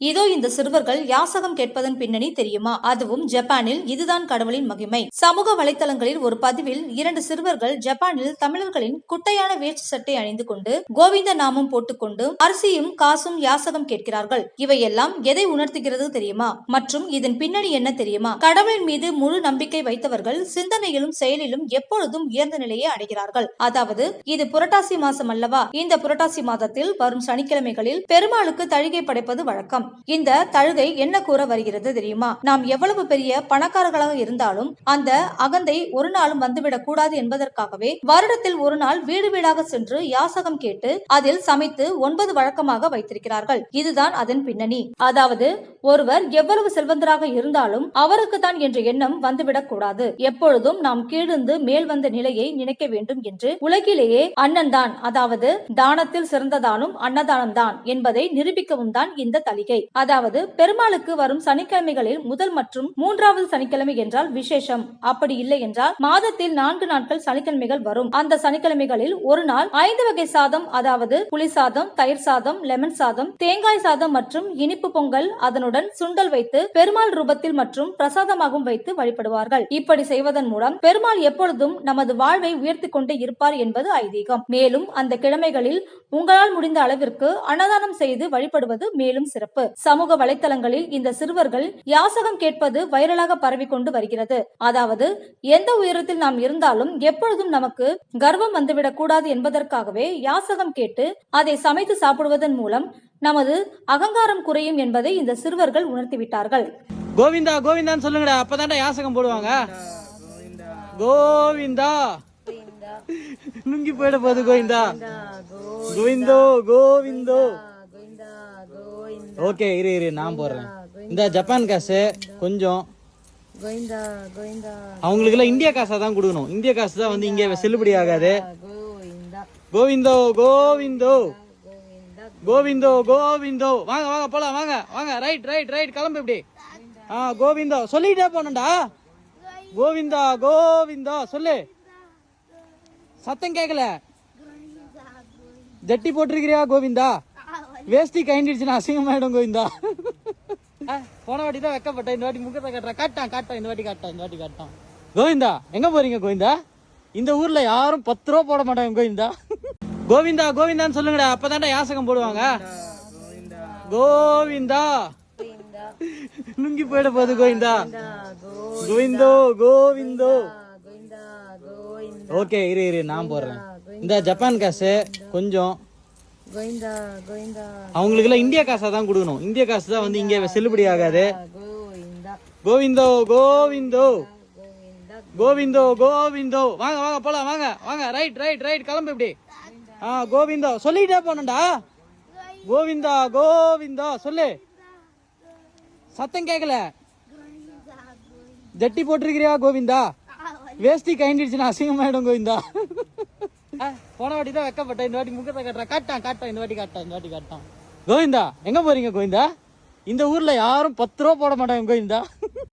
இதோ இந்த சிறுவர்கள் யாசகம் கேட்பதன் பின்னணி தெரியுமா? அதுவும் ஜப்பானில் இதுதான் கடவுளின் மகிமை. சமூக வலைத்தளங்களில் ஒரு பதிவில் இரண்டு சிறுவர்கள் ஜப்பானில் தமிழர்களின் குட்டையான வேஷ்டி சட்டை அணிந்து கொண்டு கோவிந்த நாமம் போட்டுக்கொண்டு அரிசியும் காசும் யாசகம் கேட்கிறார்கள். இவையெல்லாம் எதை உணர்த்துகிறது தெரியுமா? மற்றும் இதன் பின்னணி என்ன தெரியுமா? கடவுளின் மீது முழு நம்பிக்கை வைத்தவர்கள் சிந்தனையிலும் செயலிலும் எப்பொழுதும் உயர்ந்த நிலையை அடைகிறார்கள். அதாவது இது புரட்டாசி மாசம் அல்லவா? இந்த புரட்டாசி மாதத்தில் வரும் சனிக்கிழமைகளில் பெருமாளுக்கு தழுகை படைப்பது வழக்கம். இந்த தழுகை என்ன கூற வருகிறது தெரியுமா? நாம் எவ்வளவு பெரிய பணக்காரர்களாக இருந்தாலும் அந்த அகந்தை ஒரு நாளும் வந்துவிடக் கூடாது என்பதற்காகவே வருடத்தில் ஒரு நாள் வீடு வீடாக சென்று யாசகம் கேட்டு அதில் சமைத்து ஒன்பது வழக்கமாக வைத்திருக்கிறார்கள். இதுதான் அதன் பின்னணி. அதாவது ஒருவர் எவ்வளவு செல்வந்தராக இருந்தாலும் அவருக்கு தான் என்ற எண்ணம் வந்துவிடக் கூடாது. எப்பொழுதும் நாம் கீழிருந்து மேல் வந்த நிலையை நினைக்க வேண்டும் என்று உலகிலேயே அண்ணன் தான் அதாவது தானத்தில் சிறந்ததானும் அன்னதானம் தான் என்பதை நிரூபிக்கவும் தான் இந்த தலிகை. அதாவது பெருமாளுக்கு வரும் சனிக்கிழமைகளில் முதல் மற்றும் மூன்றாவது சனிக்கிழமை என்றால் விசேஷம். அப்படி இல்லை என்றால் மாதத்தில் நான்கு நாட்கள் சனிக்கிழமைகள் வரும். அந்த சனிக்கிழமைகளில் ஒரு நாள் ஐந்து வகை சாதம் அதாவது புளி சாதம் தயிர் சாதம் லெமன் சாதம் தேங்காய் சாதம் மற்றும் இனிப்பு பொங்கல் அதனுடன் சுண்டல் வைத்து பெருமாள் ரூபத்தில் மற்றும் பிரசாதமாகவும் வைத்து வழிபடுவார்கள். இப்படி செய்வதன் மூலம் பெருமாள் எப்பொழுதும் நமது வாழ்வை உயர்த்தி கொண்டே இருப்பார் என்பது ஐதீகம். மேலும் அந்த கிழமைகளில் உங்களால் முடிந்த அளவிற்கு அன்னதானம் செய்து வழிபடுவது மேலும் சிறப்பு. சமூக வலைத்தளங்களில் இந்த சிறுவர்கள் யாசகம் கேட்பது வைரலாக பரவிக்கொண்டு வருகிறது. அதாவது எந்த உயரத்தில் நாம் இருந்தாலும் எப்பொழுதும் நமக்கு கர்வம் வந்துவிடக் கூடாது என்பதற்காகவே யாசகம் கேட்டு அதை சமைத்து சாப்பிடுவதன் மூலம் நமது அகங்காரம் குறையும் என்பதை இந்த சிறுவர்கள் உணர்த்திவிட்டார்கள். கோவிந்தா கோவிந்தான்னு சொல்லுங்கடா. அப்பதான்டா யாசகம் போடுவாங்க. கோவிந்தா. நுங்கி போயிட போகுது கோவிந்தா. கோவிந்தோ கோவிந்தோ. ஓகே இரு இரு நான் போடுறேன். இந்த ஜப்பான் காசு கொஞ்சம். கோவிந்தா கோவிந்தா. அவங்களுக்கு எல்லாம் இந்தியா காசா தான் கொடுக்கணும். இந்திய காசு தான் வந்து இங்க செல்லுபடி ஆகாது. கோவிந்தோ. கோவிந்தா கோவிந்தோ. கோவிந்தோ வாங்க வாங்க போலாம் வாங்க வாங்க. ரைட் ரைட் ரைட் கிளம்பு இப்படி. ஆ கோவிந்தோ. சொல்லிட்டே போனண்டா கோவிந்தா கோவிந்தா. சொல்லு. சத்தம் கேட்கல. ஜட்டி போட்டிருக்கிறியா கோவிந்தா? வேஷ்டி கைண்டிடுச்சுன்னா அசிங்கமாயிடும் கோவிந்தா. போன வாட்டி தான் வெக்கப்பட்டேன். இந்த வாட்டி முகத்தை காட்டுறேன் காட்டான் காட்டான். இந்த வாட்டி காட்டான் இந்த வாட்டி காட்டான். கோவிந்தா எங்க போறீங்க கோவிந்தா? இந்த ஊர்ல யாரும் பத்து ரூபா போட மாட்டாங்க கோவிந்தா. கோவிந்தா கோவிந்தான்னு சொல்லுங்கடா. அப்பதான்டா யாசகம் போடுவாங்க. கோவிந்தா. நுங்கி போயிட போகுது கோவிந்தா கோவிந்தோ. கோவிந்தோ கோவிந்தா கோவிந்தா. ஓகே இரு இரு நான் போடுறேன். இந்த ஜப்பான் காசு கொஞ்சம் அவங்களுக்கு எல்லாம் இந்தியா காசா தான் கொடுக்கணும். இந்திய காசு தான் வந்து இங்க செல்லுபடி ஆகாது. கோவிந்தா கோவிந்தோ கோவிந்தோ. கோவிந்தா. வாங்க வாங்க போலாம் வாங்க வாங்க. ரைட் ரைட் ரைட் கிளம்பு இப்படி. ஆ கோவிந்தோ. சொல்லிட்டே போனண்டா கோவிந்தா கோவிந்தா. சொல்லு. சத்தம் கேட்கல. ஜட்டி போட்டிருக்கிறியா கோவிந்தா? வேஷ்டி கைண்டிடுச்சுன்னா அசிங்கமாயிடும் கோவிந்தா. போன வாட்டி தான் வெக்கப்பட்டேன் இந்த வாட்டி முகத்தை காட்டுறேன். காட்டான் காட்டான் இந்த வாட்டி காட்டான் இந்த வாட்டி காட்டான் கோவிந்தா எங்க போறீங்க கோவிந்தா? இந்த ஊர்ல யாரும் பத்து ரூபா போட மாட்டாங்க கோவிந்தா.